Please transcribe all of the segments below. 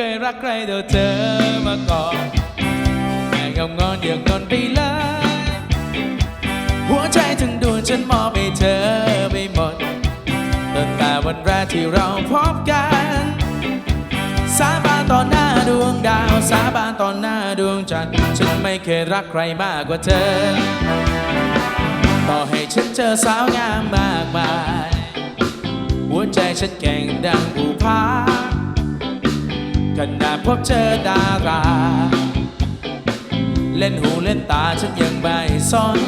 เคยรักใครเท่าเธอมาก่อนแม่งงอนอย่างงอนไปเลย หัวใจทั้งดวงฉันมอบให้เธอไปหมด ตั้งแต่วันแรกที่เราพบกัน สาบานต่อหน้าดวงดาว สาบานต่อหน้าดวงจันทร์ ฉันไม่เคยรักใครมากกว่าเธอ ต่อให้ฉันเจอสาวงามมากมาย หัวใจฉันแข่งดังบูพา ขนาพบเจอดารา เล่นหูเล่นตาฉันยังไม่สน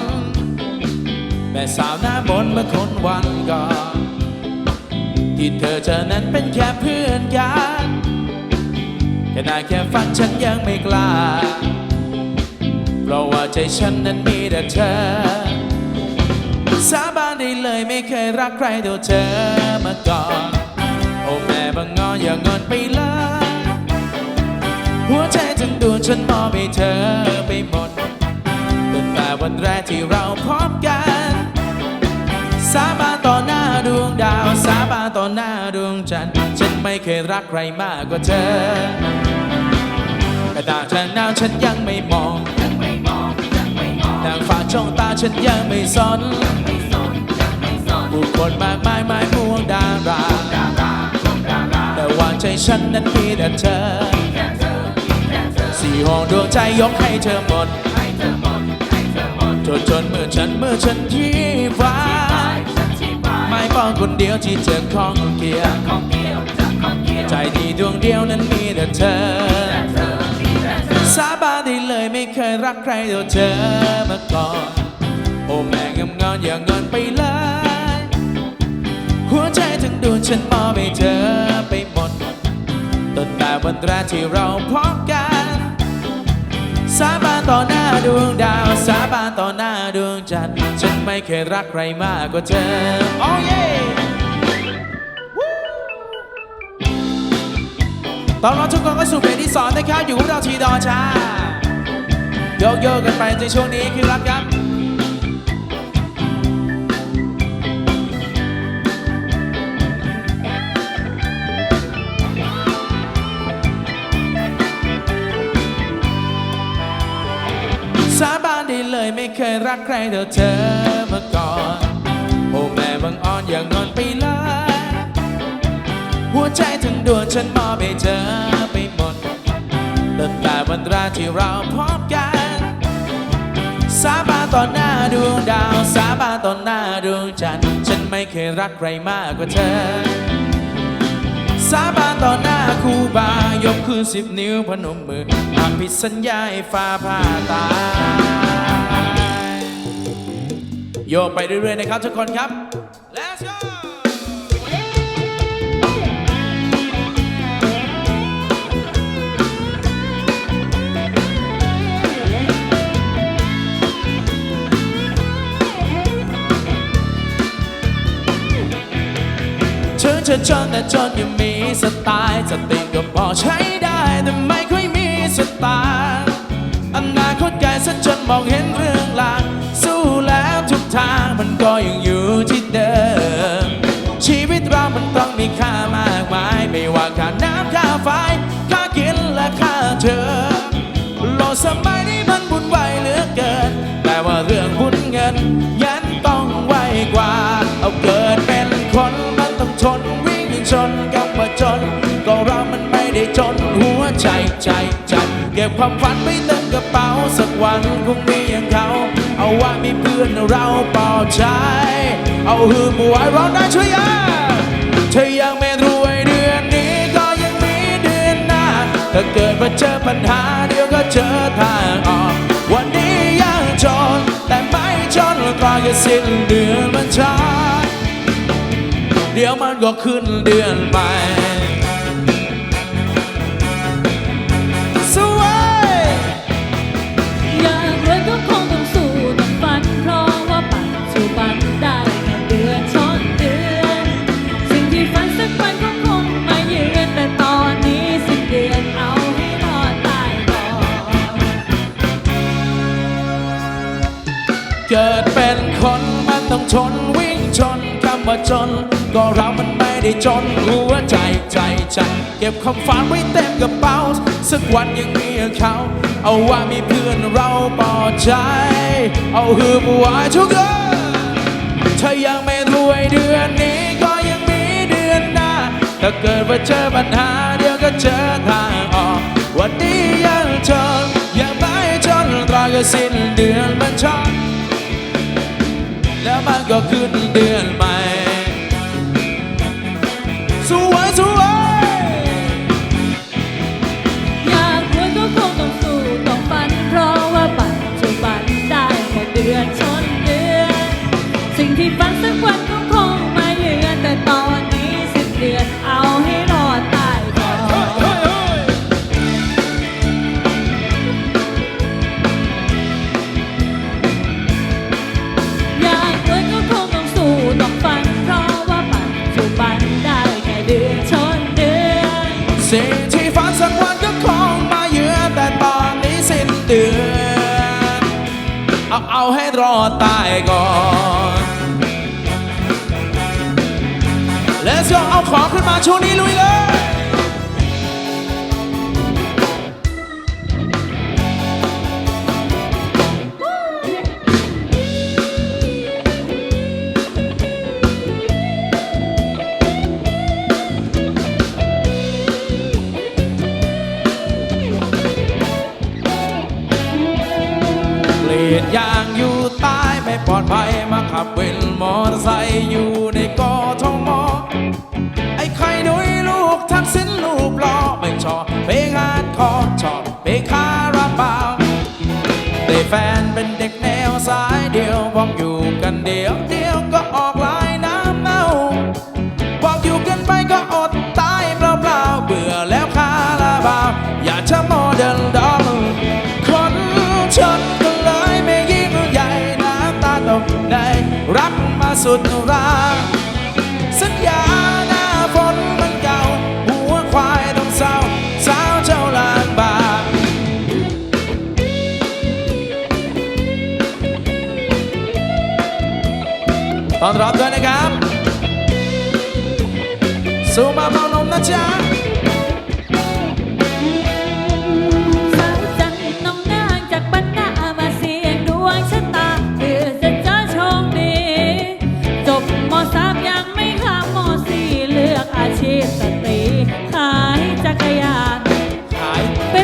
แม่สาวหน้ามนเมื่อคนวันก่อนที่เธอเจอนั้นเป็นแค่เพื่อนกันแค่ได้แค่ฟังฉันยังไม่กล้า เพราะว่าใจฉันนั้นมีแต่เธอ สาบานได้เลยไม่เคยรักใครเท่าเธอมาก่อน โอ้แม่บางงอนอย่างอนไปเลย หัวใจทั้งดวงฉันมอบให้เธอไปหมดตั้งแต่วันแรกที่เราพบกัน สาบานต่อหน้าดวงดาว สาบานต่อหน้าดวงจันทร์ ฉันไม่เคยรักใครมากกว่าเธอ แต่ตาเธอหนาวฉันยังไม่มองนางฟ้าจ้องตาฉันยังไม่สนผู้คนมากมายหมายม่วงดาราแต่ว่าใจฉันนั้นมีแต่เธอ สี่ห้องดวงใจยกให้เธอหมดจนจนเมื่อฉันเมื่อฉันที่ฟ้าไม่ป้องคนเดียวที่เธอของเกียร์ใจดีดวงเดียวนั้นมีแต่เธอ สาบานได้เลยไม่เคยรักใครเท่าเธอมาก่อนโอ้แม่งำงอนอย่างงอนไปเลยหัวใจทั้งดวงฉันมอบให้เธอไปหมดตั้งแต่วันแรกที่เราพบกัน สาบานต่อหน้าดวงดาว สาบานต่อหน้าดวงจันทร์ฉันไม่เคยรักใครมากกว่าเธอ โอ้เย่ตอนรับทุกคนเข้าสู่เพลงที่สองนะครับ อยู่กับเราทีดอชาโยกโยกกันไปในช่วงนี้คือรักครับ รักใครเท่าเธอมาก่อน โอ้แม่บังอ่อนอย่างงอนไปเลยหัวใจทั้งดวงฉันมอบให้เธอไปหมดตั้งแต่วันแรกที่เราพบกัน สาบานต่อหน้าดวงดาว สาบานต่อหน้าดวงจันทร์ ฉันไม่เคยรักใครมากกว่าเธอ สาบานต่อหน้าครูบายกคืนสิบนิ้วพนมมือหากผิดสัญญาให้ฟ้าผ่าตาย โยกไปเรื่อยๆนะครับทุกคนครับ Let's go เธอจะจนแต่จนยังมีสไตล์สติก็พอใช้ได้แต่ไม่ค่อยมีสไตล์อนาคตไกลซะจนมองเห็นเรื่องลาง มีค่ามากมาย ไม่ว่าค่าน้ำค่าไฟค่ากินและค่าเธอโลกสมัยนี้มันบุญไวายเหลือเกิน แต่ว่าเรื่องบุญเงิน ยันต้องไวกว่า เอาเกิดเป็นคนมันต้องทนวิ่งชนกับมาจน ก็เรามันไม่ได้จนหัวใจใจใจเก็บความฝันไว้เต็มกระเป๋าสักวันคงมีอย่างเขา เอาว่ามีเพื่อนเราปลอบใจ เอาหือมวยร้องได้ช่วยยา เธอยังไม่รวยเดือนนี้ก็ยังมีเดือนหน้า ถ้าเกิดมาเจอปัญหาเดี๋ยวก็เจอทางออก วันนี้ยังจนแต่ไม่จนกว่าจะสิ้นเดือนมันช้าเดี๋ยวมันก็ขึ้นเดือนใหม่ มันต้องทนวิ่งชนคำว่าจน ก็เรามันไม่ได้จนหัวใจใจใจ เก็บความฝันไว้เต็มกระเป๋า สักวันยังมีเขา เอาว่ามีเพื่อนเราปลอใจ เอาฮือไว้ทุกคนถ้ายังไม่รวยเดือนนี้ก็ยังมีเดือนหน้า ถ้าเกิดว่าเจอปัญหาเดี๋ยวก็เจอทางออก วันนี้ยังจนยังไม่จนราก็สิ้นเดือนมันชอต แล้วมันก็ขึ้นเดือนใหม่ ตายก่อน Let's go เอาของขึ้นมาช่วงนี้ลุยเลย ขับวินมอเตอร์ไซค์อยู่ในกอทมไอ้ใครดุยลูกทักษิณลูกล้อไม่ชอบเพลงฮาร์ดคอร์ชอบเพลงคาราบาวแต่แฟนเป็นเด็กแนวสายเดียวบอกอยู่กันเดียวเดียวก็ออกลายน้ำเน่าบอกอยู่กันไปก็อดตายเปล่าๆเบื่อแล้วคาราบาวอย่ากจะมเสุดราสัญญาหน้าฝนมันเก่า หัวควายต้องเศร้าสาวเจ้าลางบาตอนรับด้วยนะครับ สูมาเมานมนะจ๊ะ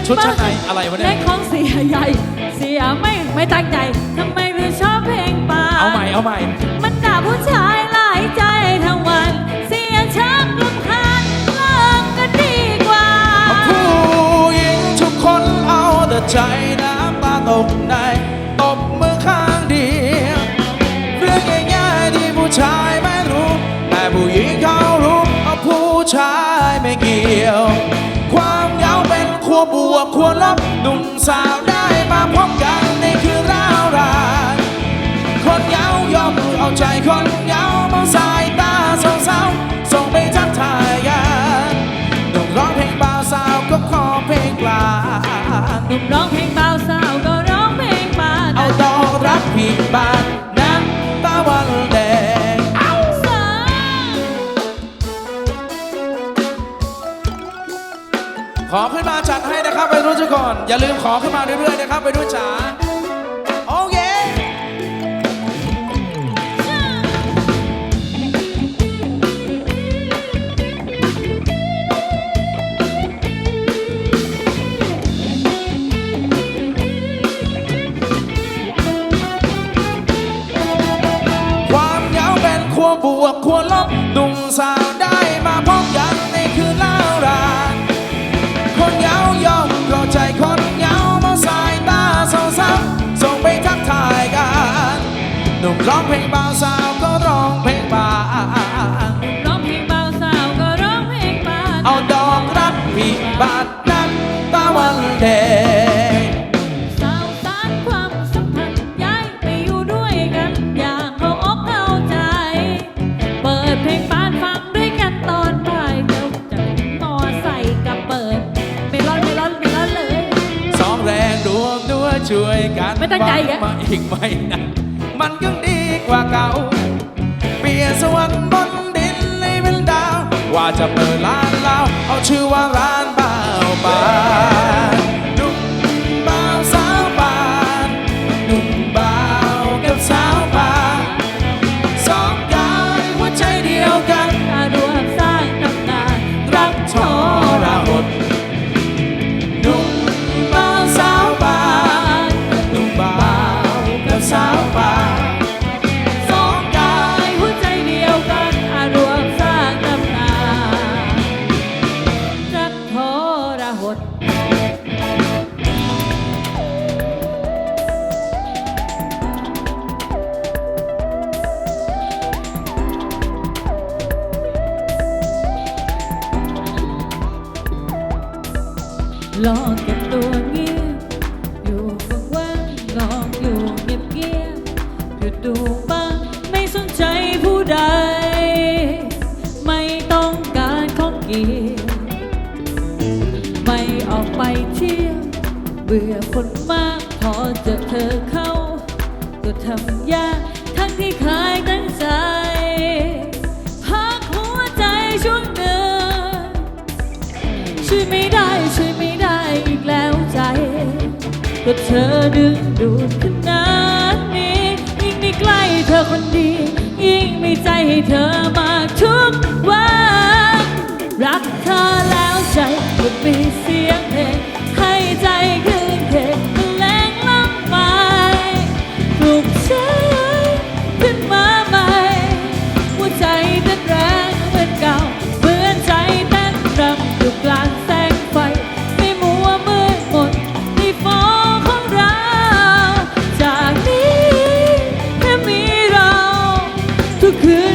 ชุดชั้นในอะไรวะเนี่และยของเสียใหญ่ เสียไม่ไม่ตั้งใจทำไมหรือชอบเพลงป่าเอาใหม่ เอาใหม่ มันด่าผู้ชายหลายใจทั้งวัน เสียชักลำคาญเลิกกันดีกว่า ผู้หญิงทุกคนเอาแต่ใจน้ำตาตกใน ตบมือข้างเดียวเรื่องง่ายๆที่ผู้ชายไม่รู้ แต่ผู้หญิงเขารู้เอาผู้ชายไม่เกี่ยว วบวกขั้วลบหนุ่มสาวได้มาพบกันในคืนราวรานคนเหงายอมเอาใจคน อย่าลืมขอขึ้นมาเรื่อยๆนะครับ ไปรุ่นจ๋าโอเคความเหงาเป็นขั้วบวกขั้วลบ เพลงบ่าวสาวก็ร้องเพลงบานร้องเพลงเบาสาวก็ร้องเพลงบาเอาดอกรักพี่บาดนั้นตาวันแดงสาวสารความสัมพันธ์ย้ายไปอยู่ด้วยกันอย่างเขาอกเข้าใจ เปิดเพลงปานฟังด้วยกันตอนบ่ายเดี๋ยวจะต่อใส่กับเปิดเมลอนเมลอนเมลอนเลย สองแรงรวมด้วยช่วยกันไม่ตั้งใจอีกอะ มาอีกไม่น ไปเที่ยวเบื่อคนมากพอจะเธอเข้า ก็ทำยากทั้งที่คายตั้งใจพักหัวใจช่วงเดินช่วยไม่ได้ช่วยไม่ได้อีกแล้วใจ ก็เธอดึงดูดขนาดนี้ ยิ่งไม่ใกล้เธอคนดี ยิ่งไม่ใจให้เธอมาทุกวันรักเธอแล้ว ใจก็มีเสียงเพลงให้ใจคืนเพลงแรงล้ำไปปลุกฉันขึ้นมาใหม่หัวใจเต้นแรงเหมือนเก่าเหมือนใจเต้นรำอยู่กลางแสงไฟไม่มัวเมื่อยหมดในฟองของเรา จากนี้แค่มีเราทุกคืน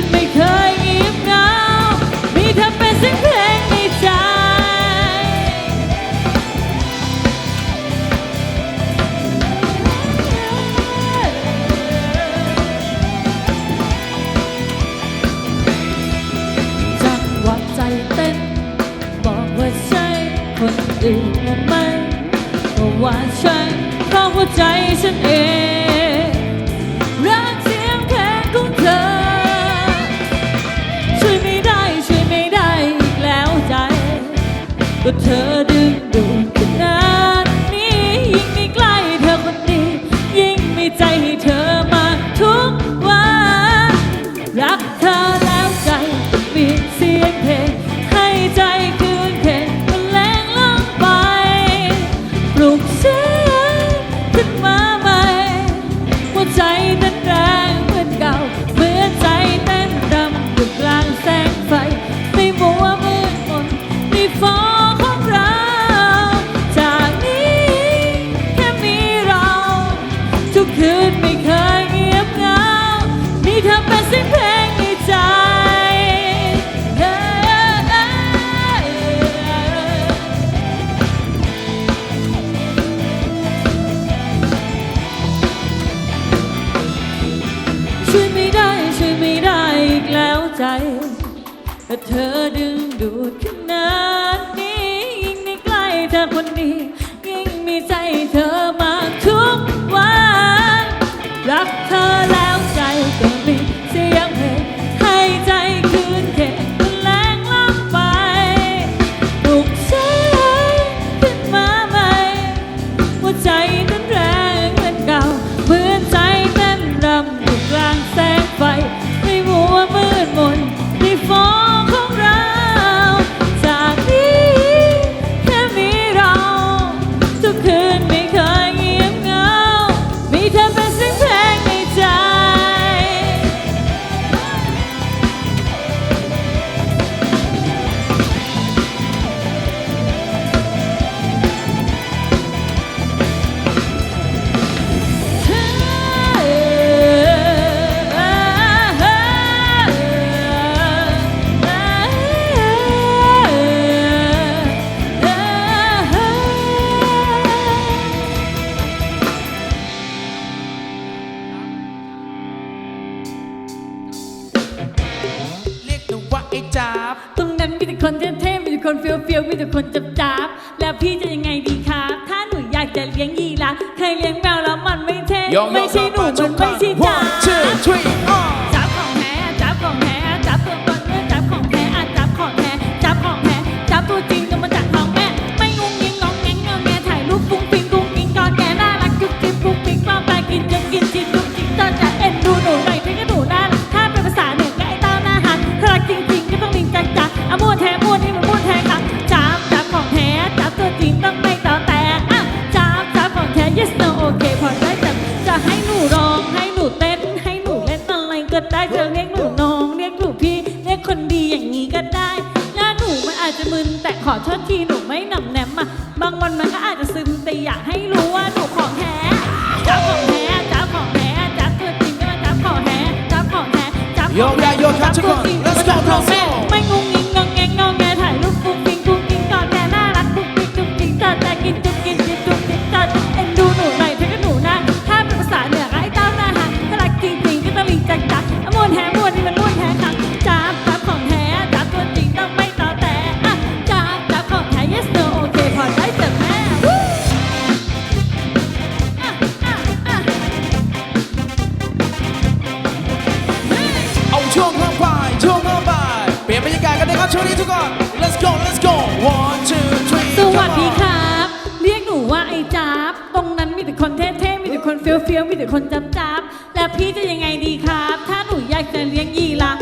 他。 ให้หนูร พี่ครับ เรียกหนูว่าไอ้จับตรงนั้นมีแต่คนเท่ๆมีแต่คนเฟี้ยวๆมีแต่คนจับจับๆแล้วพี่จะยังไงดีครับ ถ้าหนูอยากจะเลี้ยงยีราฟ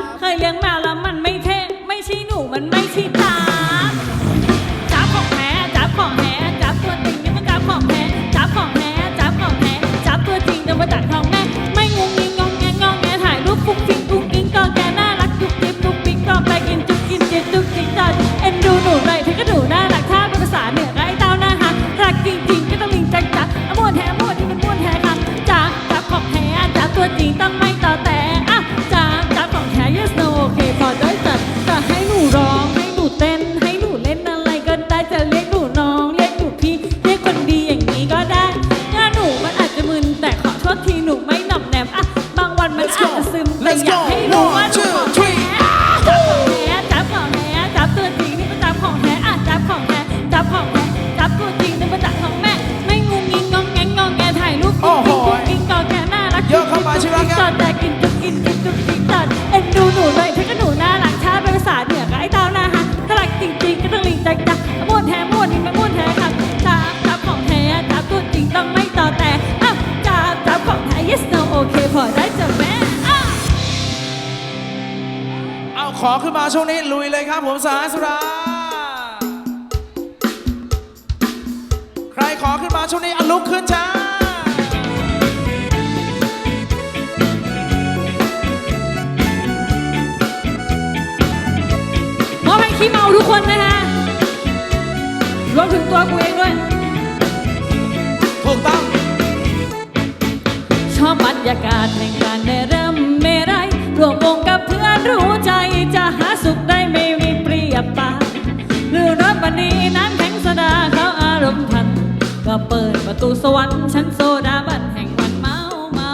ช่วงนี้ลุยเลยครับผมสายสุราใครขอขึ้นมาช่วงนี้อลุกขึ้นจ้ามอให้ขี้เมาทุกคนนะฮะรวมถึงตัวกูเองด้วย ถูกต้อง ชอบบรรยากาศแห่งการได้เริ่มเมรัยรวมวงกับเพื่อนรู้ใจจะหา ยบปานหรือรถบันนี้น้ำแข็งสดาเขาอารมณ์ทัน ก็เปิดประตูสวรรค์ชั้นโซดาบันแห่งวันเมาเมา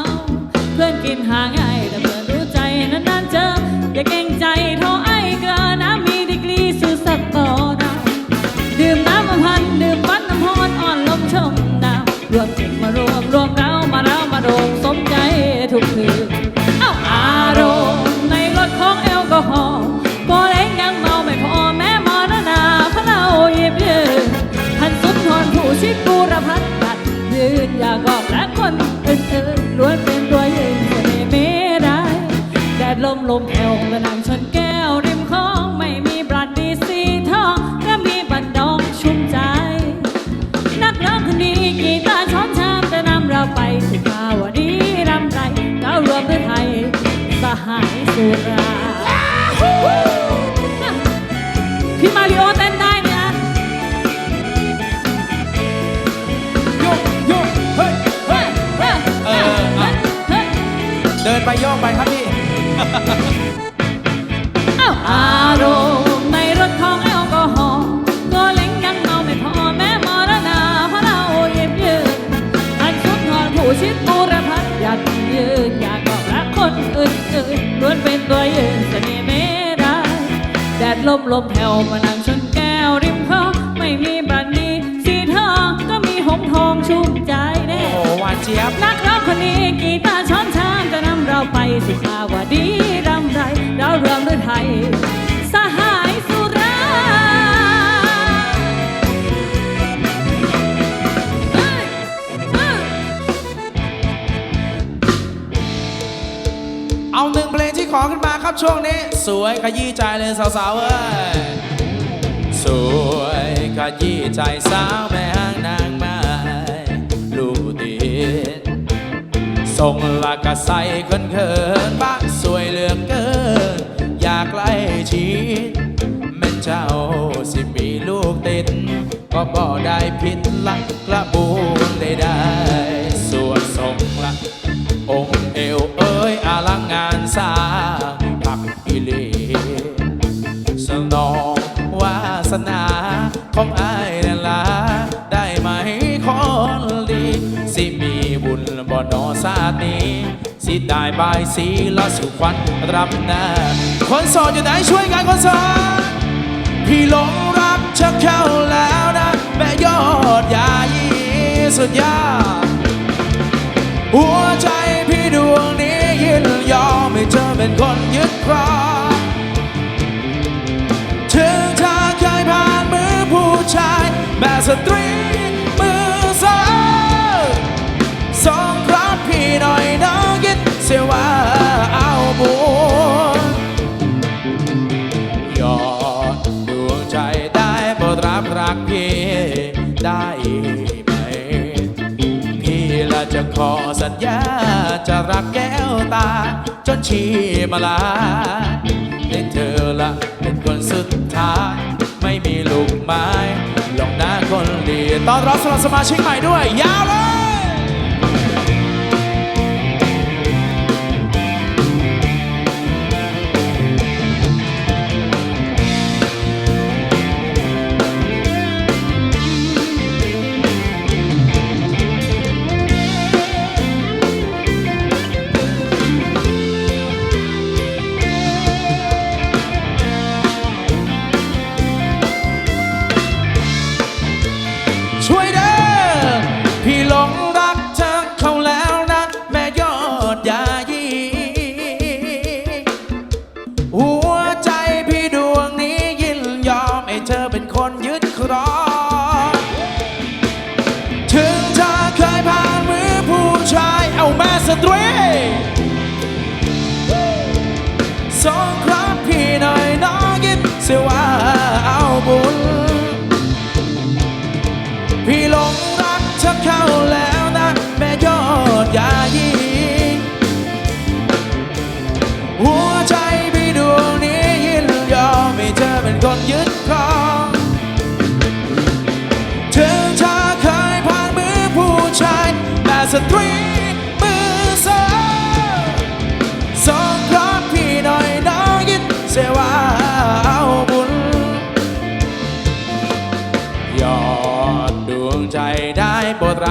เพื่อนกินหาง่ายแต่เพื่อนรู้ใจนานๆเจออย่าเก่ง ลมลมแอวและนั่งชนแก้วริมคลองไม่มีบรันดีสีทองและมีบันดองชุ่มใจ นักร้องคนนี้กีตาร์ช้อนชามจะนำเราไปสุขาวดีรำไรก้าวรวมด้วยไทยสหายสุราพี่มาริโอเต้นได้เนี่ยโยกโยกเฮ้ยเฮ้ยเฮ้ยเออเอาเฮ้ยเดินไปโยกไปครับพี่ อาวอารมณ์ในรถของแอลกอฮอล์ก็เล้งยังเมาไม่พอแม้มรณาเพราะเราเย็บยืนอันชุดทอนผู้ชิดบูรพัฒน์ยัดยืนอยากบอกรักคนอื่นๆล้วนเป็นตัวยืนเสน่ห์ไม่ได้แดดลมลมแผ่วมานั่งชน เจี๊ยบนักร้องคนนี้กีตาร์ช้อนชามจะนำเราไปสุขาวดีรำไรเราเริ่มด้วยไทย สหายสุราเอ้ยเอ้ยเอาหนึ่งเพลงที่ขอขึ้นมาครับช่วงนี้ สวยขยี้ใจเลยสาวๆเอ้ยสวยขยี้ใจสาวแม่ห้างนางไม้ลูกติ ดส่งลากะใส่คนเขินบ้านสวยเหลือเกิน อยากไล่ชีดแม่เจ้าสิมีลูกติด ก็บ่ได้ผิดหลักกระบูนได้ได้สวดส่งละ องค์เอวเอ้ยอาลังงานสา ได้บายสีละสุขวัญรับหน้าคนโสดอยู่ไหนช่วยกันคนโสดพี่หลงรักเธอเข้าแล้วนะ แม่ยอดยายีสุดยอดหัวใจพี่ดวงนี้ยินยอมให้เธอเป็นคนยึดครองถึงเธอเคยผ่านมือผู้ชาย แม้สตรีมือสาวสองครั้งพี่หน่อย ขอสัญญาจะรักแก้วตา จนชีมาลาให้เธอละเป็นคนสุดท้าย ไม่มีลูกไม้ลองหน้าคนดีตอนรับสำหรับสมาชิกใหม่ด้วย ยาวเลย เสียว่าเอาบุญ พี่หลงรักเธอเข้าแล้วนะแม่ยอดยายีหัวใจพี่ดวงนี้ยินยอมให้เธอเป็นคนยึดครองถึงเธอเคยผ่านมือผู้ชายแต่สตรี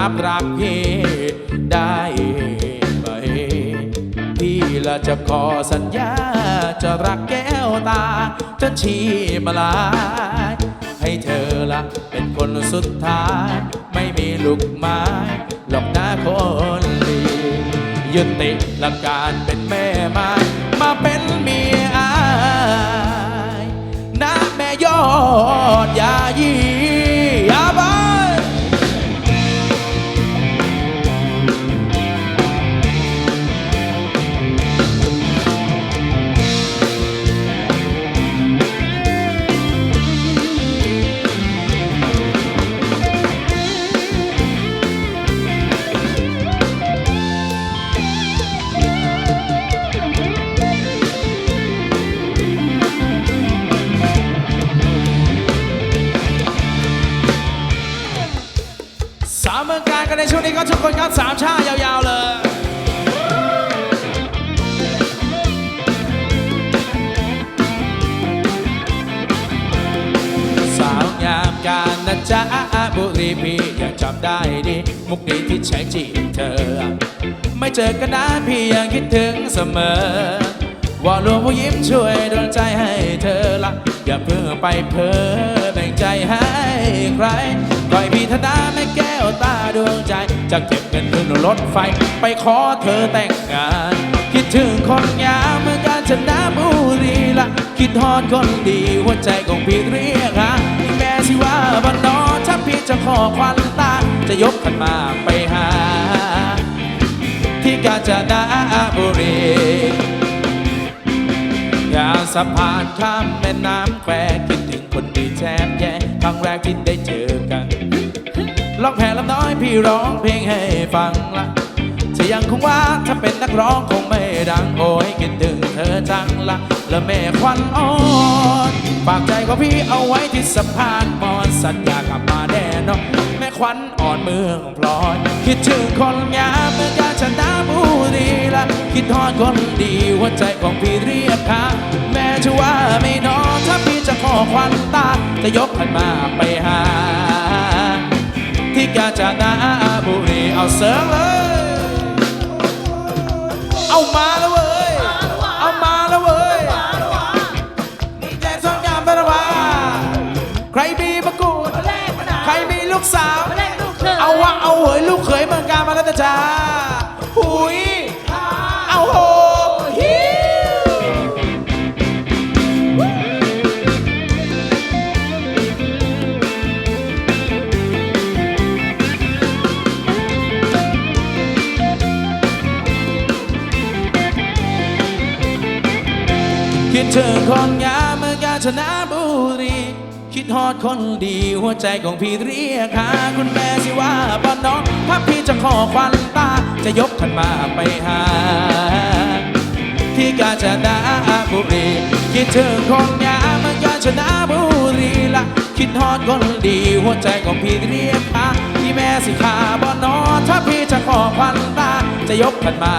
รับรักพี่ได้ไหมพี่ละจะขอสัญญา จะรักแก้วตาจนชีมาลาย ให้เธอละเป็นคนสุดท้าย ไม่มีลูกไม้หลอกหน้าคนดียุติหลักการเป็นแม่ไม้มาเป็นเมียอายนะแม่ยอดยายีย พี่ยังจำได้ดี มุกนี้ที่ใช้จีบเธอ ไม่เจอกันนานพี่ยังคิดถึงเสมอว่าหลวงผู้ยิ้มช่วยดลใจให้เธอละอย่าเพิ่งไปเพ้อแบ่งใจให้ใครก่อยพี่ธนาแม่แก้วตาดวงใจ จะเก็บเงินขึ้นรถไฟ ไปขอเธอแต่งงาน คิดถึงคนงามเมื่อการชนะบุรีละคิดทอดคนดีหัวใจของพี่เรียกหาแม่สิว่าบ้านน้อถ้าพี่จะขอควันตา จะยกขันมาไปหา ที่กาญจนบุรีอย่าสะพานข้ามแม่น้ำแควคิดถึงคนดีแทบแย่ครั้งแรกที่ได้เจอกันร้องแผ่ลำน้อยพี่ร้องเพลงให้ฟังละจะยังคงว่าถ้าเป็นนักร้องคงไม่ดังโอ้ยคิดถึงเธอจังละแล้วแม่ควันอ่อน ฝากใจของพี่เอาไว้ที่สะพานมอนสัญญากลับมาแน่นอนแม่ควันอ่อนเมืองพลอย คิดถึงคนงามเมืองกาญจนบุรีละคิดทอดคนดีหัวใจของพี่เรียกหาแม้จะว่าไม่นอนถ้าพี่จะขอควันตาจะยกขันมาไปหา ที่กาญจนบุรีเอาเสิร์งเลย จ้าหุยเอาโหคิดถึงคนงามเมื่อกาญจนบุรี คิดฮอดคนดีหัวใจของพี่เรียกหาคุณแม่ จะขอควันตา จะยกขันมาไปหา ที่กาญจนบุรีคิดถึงคนงามเมืองกาญจนบุรีละคิดฮอดคนดีหัวใจของพี่เรียกหาที่แม่สิขาบ่นอถ้าพี่จะขอควันตา จะยกขันมา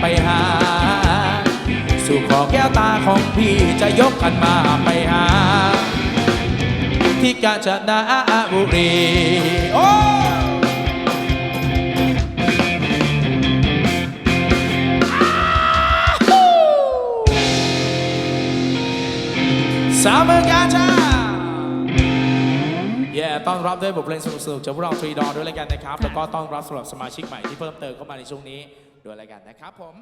ไปหา สู่ขอแก้วตาของพี่จะยกขันมาไปหา ที่กาญจนบุรีโอ้ สามเมืองกาญจนเย่ต้อนรับด้วยบทเพลงสนุกๆจากพวกเราทรีดอด้วยแล้วกันนะครับ แล้วก็ต้อนรับสำหรับสมาชิกใหม่ที่เพิ่มเติมเข้ามาในช่วงนี้ด้วยแล้วกันนะครับผม